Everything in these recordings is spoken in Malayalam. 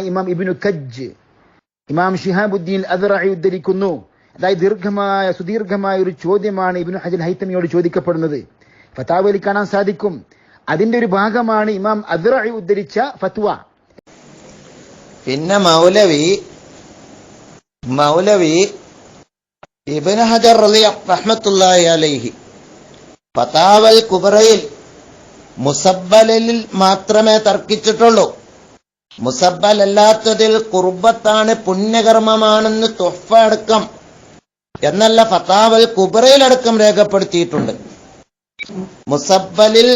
ഇമാം ഇബിനു കജ്ജ് ഇമാം ഷിഹാബുദ്ദീൻ അദറായി ഉദ്ധരിക്കുന്നു. അതായത് ദീർഘമായ സുദീർഘമായ ഒരു ചോദ്യമാണ് ഇബിനു ഹജൽ ഹൈത്തമിയോട് ചോദിക്കപ്പെടുന്നത്. ഫത്താവലി കാണാൻ സാധിക്കും. അതിന്റെ ഒരു ഭാഗമാണ് ഇമാം അദറായി ഉദ്ധരിച്ച ഫത്വ. പിന്നെ മൗലവി മൗലവി ഇബിന് ഹജർ റഹ്മത്തുള്ളാഹി അലൈഹി ഫതാവൽ കുബറയിൽ മുസബ്ബലിൽ മാത്രമേ തർക്കിച്ചിട്ടുള്ളൂ. മുസബ്ബൽ അല്ലാത്തതിൽ കുർബത്താണ് പുണ്യകർമ്മമാണെന്ന് തൊഫ അടക്കം എന്നല്ല ഫത്താവൽ കുബറയിലടക്കം രേഖപ്പെടുത്തിയിട്ടുണ്ട്. മുസബലിൽ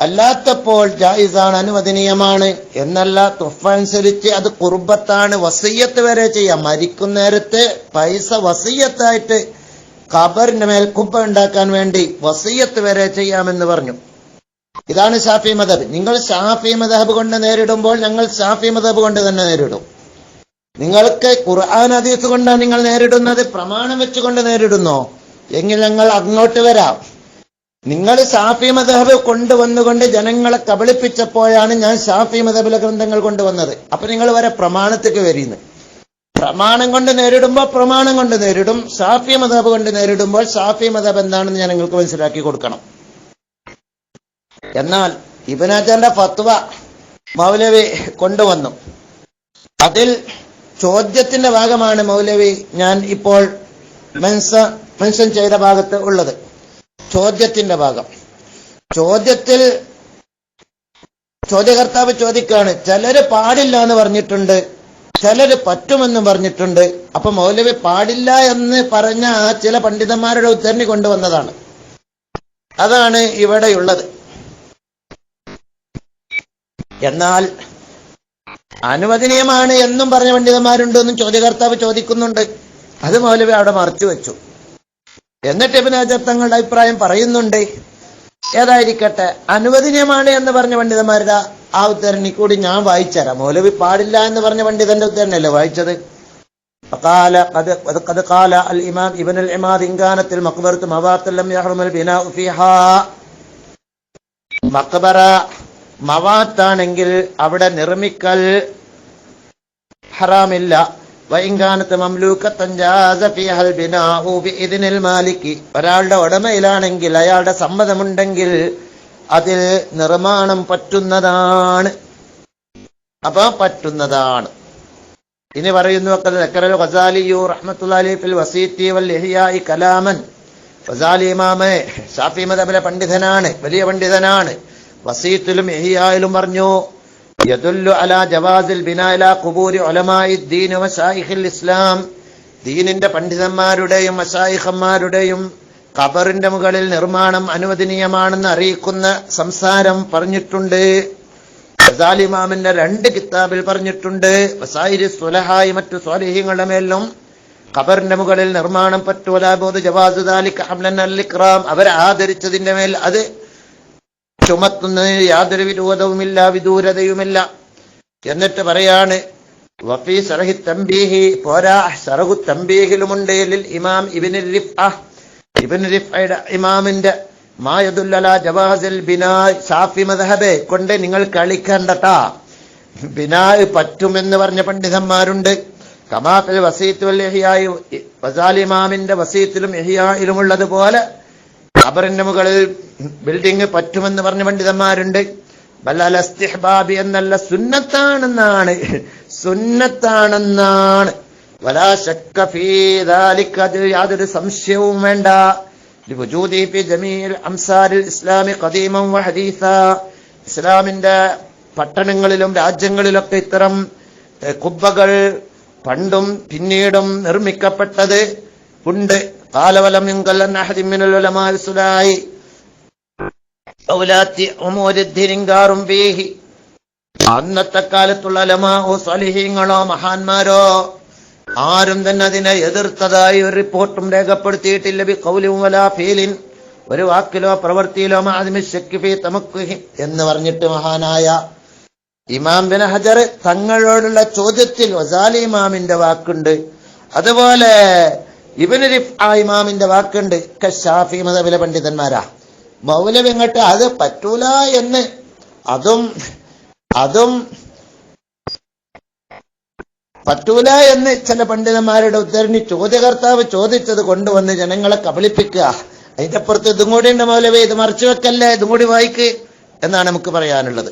അല്ലാത്തപ്പോൾ ജായിസാണ് അനുവദനീയമാണ് എന്നല്ല തുഫ അനുസരിച്ച് അത് കുർബത്താണ് വസയ്യത്ത് വരെ ചെയ്യാം. മരിക്കുന്ന നേരത്ത് പൈസ വസയ്യത്തായിട്ട് ഖബറിന്റെ മേൽ കുബ്ബ ഉണ്ടാക്കാൻ വേണ്ടി വസയ്യത്ത് വരെ ചെയ്യാമെന്ന് പറഞ്ഞു. ഇതാണ് ഷാഫി മദബ് നിങ്ങൾ ഷാഫി മദബ് കൊണ്ട് നേരിടുമ്പോൾ ഞങ്ങൾ ഷാഫി മദബ് കൊണ്ട് തന്നെ നേരിടും. നിങ്ങൾക്ക് ഖുർആൻ അതീസ് കൊണ്ടാണ് നിങ്ങൾ നേരിടുന്നത് പ്രമാണം വെച്ചുകൊണ്ട് നേരിടുന്നോ. എങ്കിൽ ഞങ്ങൾ അങ്ങോട്ട് വരാം. നിങ്ങൾ ഷാഫി മദബ് കൊണ്ടുവന്നുകൊണ്ട് ജനങ്ങളെ കബളിപ്പിച്ചപ്പോഴാണ് ഞാൻ ഷാഫി മദബിലെ ഗ്രന്ഥങ്ങൾ കൊണ്ടുവന്നത്. അപ്പൊ നിങ്ങൾ വരെ പ്രമാണത്തേക്ക് വരുന്നു പ്രമാണം കൊണ്ട് നേരിടുമ്പോൾ പ്രമാണം കൊണ്ട് നേരിടും. ഷാഫി മദബ് കൊണ്ട് നേരിടുമ്പോൾ ഷാഫി മദബ് എന്താണെന്ന് ഞാൻ നിങ്ങൾക്ക് മനസ്സിലാക്കി കൊടുക്കണം. എന്നാൽ ഇബനാജന്റെ ഫത്വ മൗലവി കൊണ്ടുവന്നു. അതിൽ ചോദ്യത്തിന്റെ ഭാഗമാണ് മൗലവി ഞാൻ ഇപ്പോൾ മെൻസ മെൻഷൻ ചെയ്ത ഭാഗത്ത് ഉള്ളത്. ചോദ്യത്തിന്റെ ഭാഗം. ചോദ്യത്തിൽ ചോദ്യകർത്താവ് ചോദിക്കുകയാണ് ചിലര് പാടില്ല എന്ന് പറഞ്ഞിട്ടുണ്ട് ചിലര് പറ്റുമെന്നും പറഞ്ഞിട്ടുണ്ട്. അപ്പൊ മൗലവി പാടില്ല എന്ന് പറഞ്ഞ ചില പണ്ഡിതന്മാരുടെ ഉദ്ധരണി കൊണ്ടുവന്നതാണ്. അതാണ് ഇവിടെയുള്ളത്. എന്നാൽ അനുവദനീയമാണ് എന്നും പറഞ്ഞ പണ്ഡിതന്മാരുണ്ടെന്നും ചോദ്യകർത്താവ് ചോദിക്കുന്നുണ്ട് അത് മൗലവി അവിടെ മറച്ചു വെച്ചു എന്നിട്ട് ഇബിൻ ഹജർ തങ്ങളുടെ അഭിപ്രായം പറയുന്നുണ്ട് ഏതായിരിക്കട്ടെ അനുവദനീയമാണ് എന്ന് പറഞ്ഞ പണ്ഡിതന്മാരുടെ ആ ഉദ്ധരണി കൂടി ഞാൻ വായിച്ചുതരാം മൗലവി പാടില്ല എന്ന് പറഞ്ഞ പണ്ഡിതന്റെ ഉദ്ധരണിയല്ലേ വായിച്ചത് فقال قد قد قال الامام ابن العماد ان كانت المقبره موات لم يحرم البناء فيها മക്ബറ മവാത്താണെങ്കിൽ അവിടെ നിർമ്മിക്കൽ ഹറാമില്ല. വൈകാനത്ത് മംലൂക്കത്തഞ്ചാസിൽ മാലിക്ക് ഒരാളുടെ ഉടമയിലാണെങ്കിൽ അയാളുടെ സമ്മതമുണ്ടെങ്കിൽ അതിൽ നിർമ്മാണം പറ്റുന്നതാണ്. അപ്പൊ പറ്റുന്നതാണ്. ഇനി പറയുന്നു ഇഹ്യാഇ കലാമൻ. ഖസാലി ഇമാമെ ഷാഫി മതബല പണ്ഡിതനാണ് വലിയ പണ്ഡിതനാണ്. വസീത്തിലും എഹിയായാലും പറഞ്ഞു യദുല്ലു അല ജവാസിൽ ബിനാല കുബൂരി ഒലമായി ദീൻ വശായിഖിൽ ഇസ്ലാം. ദീനിന്റെ പണ്ഡിതന്മാരുടെയും മശായിഖന്മാരുടെയും ഖബറിന്റെ മുകളിൽ നിർമ്മാണം അനുവദനീയമാണെന്ന് അറിയിക്കുന്ന സംസാരം പറഞ്ഞിട്ടുണ്ട്. ഖസാലിമാമിന്റെ രണ്ട് കിതാബിൽ പറഞ്ഞിട്ടുണ്ട് വസായിരി സുലഹായി മറ്റു സ്വാലിഹ്യങ്ങളുടെ മേലും ഖബറിന്റെ മുകളിൽ നിർമ്മാണം പറ്റുവലാബോധ ജവാസ് ദാലിക് ഹംലൻ അൽ അവരെ ആദരിച്ചതിന്റെ മേൽ അത് ചുമത്തുന്നതിന് യാതൊരു വിരോധവുമില്ല വിദൂരതയുമില്ല. എന്നിട്ട് പറയാണ് വഫി സർഹി തമ്പീഹി പോരാ സർഹു തമ്പീഹിലുമുണ്ട് ലിൽ ഇമാം റിഫ്അ ഇബിൻ റിഫയുടെ ഇമാമിന്റെ മായദുല്ലല ജവാസിൽ ബിനായ് ഷാഫി മദഹബെ കൊണ്ട് നിങ്ങൾ കളിക്കണ്ടട്ടാ ബിനാ പറ്റുമെന്ന് പറഞ്ഞ പണ്ഡിതന്മാരുണ്ട്. കമാഫിൽ വസീത്തുൽ വൽ വസാലിമാമിന്റെ വസീത്തിലും ഇഹിയായിലും ഉള്ളതുപോലെ കബറിന്റെ മുകളിൽ ബിൽഡിംഗ് പറ്റുമെന്ന് പറഞ്ഞ പണ്ഡിതന്മാരുണ്ട്. ബലാലസ്തിഹ്ബാബി എന്നല്ല സുന്നത്താണെന്നാണ്. സുന്നത്താണെന്നാണ്. അത് യാതൊരു സംശയവും വേണ്ട. അംസാരിൽ ഇസ്ലാമി കദീമം വഹദീസ ഇസ്ലാമിന്റെ പട്ടണങ്ങളിലും രാജ്യങ്ങളിലൊക്കെ ഇത്തരം കുബ്ബകൾ പണ്ടും പിന്നീടും നിർമ്മിക്കപ്പെട്ടത് ഉണ്ട്. കാലവലം സുലായി ും അന്നത്തെ കാലത്തുള്ള ലമാവോ സലിഹീങ്ങളോ മഹാന്മാരോ ആരും തന്നെ അതിനെ എതിർത്തതായി ഒരു റിപ്പോർട്ടും രേഖപ്പെടുത്തിയിട്ടില്ല. ബി കൗലും വലാ ഫീലിൻ ഒരു വാക്കിലോ പ്രവൃത്തിയിലോ മാതിമിശക്കിഫി തമക്കുഹി എന്ന് പറഞ്ഞിട്ട് മഹാനായ ഇമാം ബിൻ ഹജർ തങ്ങളോടുള്ള ചോദ്യത്തിൽ വസാലി ഇമാമിന്റെ വാക്കുണ്ട്. അതുപോലെ ഇബിന് റിഫ് ആ ഇമാമിന്റെ വാക്കുണ്ട്. ഷാഫി മതവിലെ പണ്ഡിതന്മാരാ. മൗലവി ഇങ്ങോട്ട് അത് പറ്റൂല എന്ന്. അതും അതും പറ്റൂല എന്ന് ചില പണ്ഡിതന്മാരുടെ ഉദ്ധരണി ചോദ്യകർത്താവ് ചോദിച്ചത് കൊണ്ടുവന്ന് ജനങ്ങളെ കബളിപ്പിക്കുക. അതിന്റെ അപ്പുറത്ത് ഇതും കൂടി ഉണ്ട് മൗലവേ ഇത് മറച്ചു വെക്കല്ലേ ഇതും കൂടി വായിക്ക് എന്നാണ് നമുക്ക് പറയാനുള്ളത്.